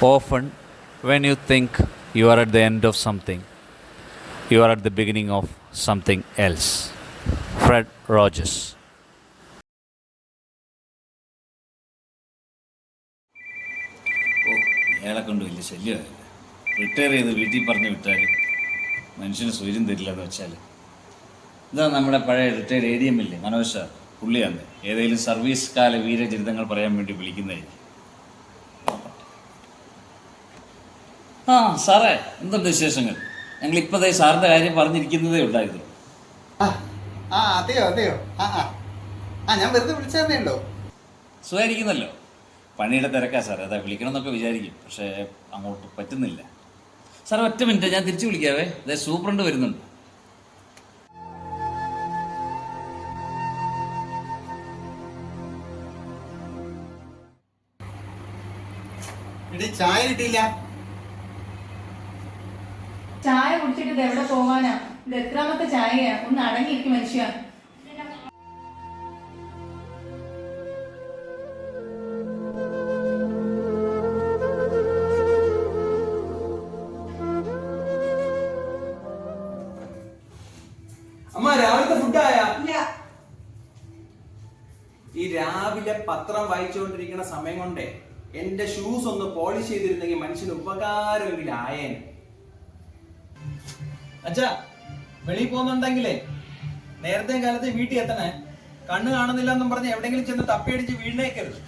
Often, when you think you are at the end of something, you are at the beginning of something else. Fred Rogers. ഓ ഇയാളെ കൊണ്ട് വലിയ ശല്യമായില്ല. Retire ചെയ്ത് വീട്ടിൽ പറഞ്ഞ് വിട്ടാൽ മനുഷ്യന് സൂര്യം തരില്ല എന്ന് വെച്ചാൽ ഇതാ നമ്മുടെ പഴയ റിട്ടയർഡ് എ ഡി എം ഇല്ലേ? മനോജ് സാർ പുള്ളിയാണ്. ഏതെങ്കിലും സർവീസ് കാല വീരചരിതങ്ങൾ പറയാൻ വേണ്ടി വിളിക്കുന്നതായിരിക്കും. ആ സാറേ എന്തുണ്ട് വിശേഷങ്ങൾ? ഞങ്ങൾ ഇപ്പൊ സാറിന്റെ കാര്യം പറഞ്ഞിരിക്കുന്നതേ ഉണ്ടായിരുന്നു. ആ ആ അതെയോ അതെയോ? ആ ആ. ആ ഞാൻ വെറുതെ വിളിച്ചതന്നേ ഉള്ളൂ. സുഖമായിരിക്കുന്നല്ലോ പണിയുടെ തിരക്കാ സാറേ. അതാ വിളിക്കണമെന്നൊക്കെ വിചാരിക്കും. പക്ഷേ അങ്ങോട്ട് പറ്റുന്നില്ല. സാർ ഒറ്റ മിനിറ്റ്. ഞാൻ തിരിച്ചു വിളിക്കാവേ. അതെ സൂപ്രണ്ട് വരുന്നുണ്ട്. എടി ചായ കിട്ടിയില്ല. ചായ കുടിച്ചിട്ട് ഇത് എവിടെ പോവാനാ? ഇത് എത്രാമത്തെ ചായയാ? ഒന്ന് അടങ്ങിയിരിക്കും മനുഷ്യ. അമ്മ രാവിലത്തെ ഫുഡ് ആയാ ഈ രാവിലെ പത്രം വായിച്ചുകൊണ്ടിരിക്കുന്ന സമയം കൊണ്ടേ എന്റെ ഷൂസ് ഒന്ന് പോളിഷ് ചെയ്തിരുന്നെങ്കിൽ മനുഷ്യന് ഉപകാരമെങ്കിലും ആയേനെ. അച്ഛാ വെളിയിൽ പോകുന്നുണ്ടെങ്കിലേ നേരത്തെ കാലത്ത് വീട്ടിൽ എത്തണേ. കണ്ണ് കാണുന്നില്ല എന്നും പറഞ്ഞ് എവിടെങ്കിലും ചെന്ന് തപ്പിയടിച്ച് വീണേക്കരുത്.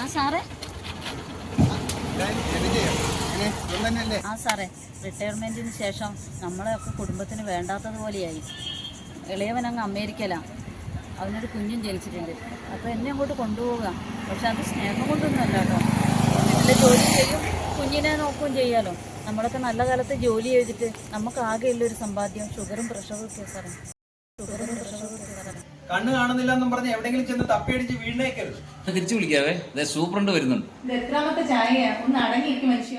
ആ സാറേ. ആ സാറേ റിട്ടയർമെന്റിന് ശേഷം നമ്മളെയൊക്കെ കുടുംബത്തിന് വേണ്ടാത്തതുപോലെയായി ഇളയവൻ അങ്ങ് അമേരിക്കയിലാണ് അവനൊരു കുഞ്ഞും ജനിച്ചിട്ടുണ്ട്. അപ്പോൾ എന്നെ അങ്ങോട്ട് കൊണ്ടുപോവുക. പക്ഷെ അത് സ്നേഹം കൊണ്ടൊന്നുമല്ല കേട്ടോ. വീട്ടിലെ ജോലി ചെയ്യും കുഞ്ഞിനെ നോക്കുകയും ചെയ്യാലോ. നമ്മളൊക്കെ നല്ല കാലത്ത് ജോലി ചെയ്തിട്ട് നമുക്ക് ആകെയുള്ളൊരു സമ്പാദ്യം ഷുഗറും പ്രഷറും ഒക്കെ സാറേ. ഷുഗറും പ്രഷറും ഒക്കെ സാറേ. കണ്ണ് കാണുന്നില്ല എന്നും പറഞ്ഞ് എവിടെങ്കിലും ചെന്ന് തപ്പിയടിച്ച് വീണേക്കരുത്. തിരിച്ചു വിളിക്കാവേ. സൂപ്രണ്ട് വരുന്നുണ്ട്. എത്രാമത്തെ ചായയാ? ഒന്ന് അടങ്ങിയിരിക്കും മനുഷ്യ.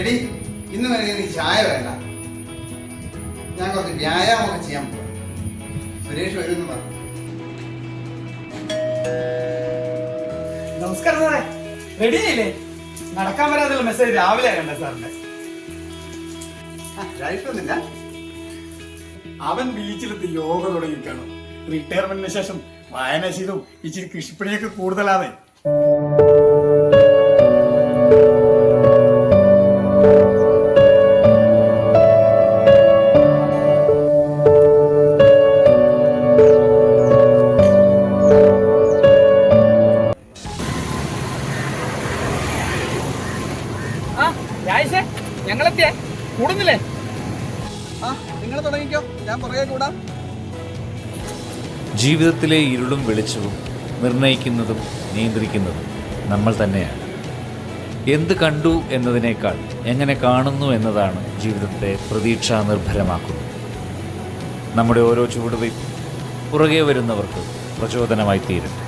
എടി ഇന്ന് വരെ നീ ചായ വേണ്ട. ഞാൻ കുറച്ച് വ്യായാമമൊക്കെ ചെയ്യാൻ പോകും സുരേഷ് വരുമെന്ന് പറഞ്ഞു. നമസ്കാരം സാറേ. റെഡി ആയില്ലേ? നടക്കാൻ വരാതുള്ള മെസ്സേജ് രാവിലെ കണ്ട സാറിന്റെ ആ രായിട്ടൊന്നുമില്ല അവൻ ബീച്ചിലെത്തി യോഗ തുടങ്ങിക്കാണും റിട്ടയർമെന്റിന് ശേഷം വായനാശീലവും ഇച്ചിരി കൃഷിപ്പണിയൊക്കെ കൂടുതലാണ്. രാജേഷേ ഞങ്ങളെത്തിയ. കൂടുന്നില്ലേ? ആ നിങ്ങൾ തുടങ്ങിക്കോ. ഞാൻ പുറകെ കൂടാം. ജീവിതത്തിലെ ഇരുളും വെളിച്ചവും നിർണയിക്കുന്നതും നിയന്ത്രിക്കുന്നതും നമ്മൾ തന്നെയാണ്. എന്ത് കണ്ടു എന്നതിനേക്കാൾ എങ്ങനെ കാണുന്നു എന്നതാണ് ജീവിതത്തെ പ്രതീക്ഷാ നിർഭരമാക്കുന്നത് നമ്മുടെ ഓരോ ചുവടുവയ്പും പുറകെ വരുന്നവർക്ക് പ്രചോദനമായി തീരും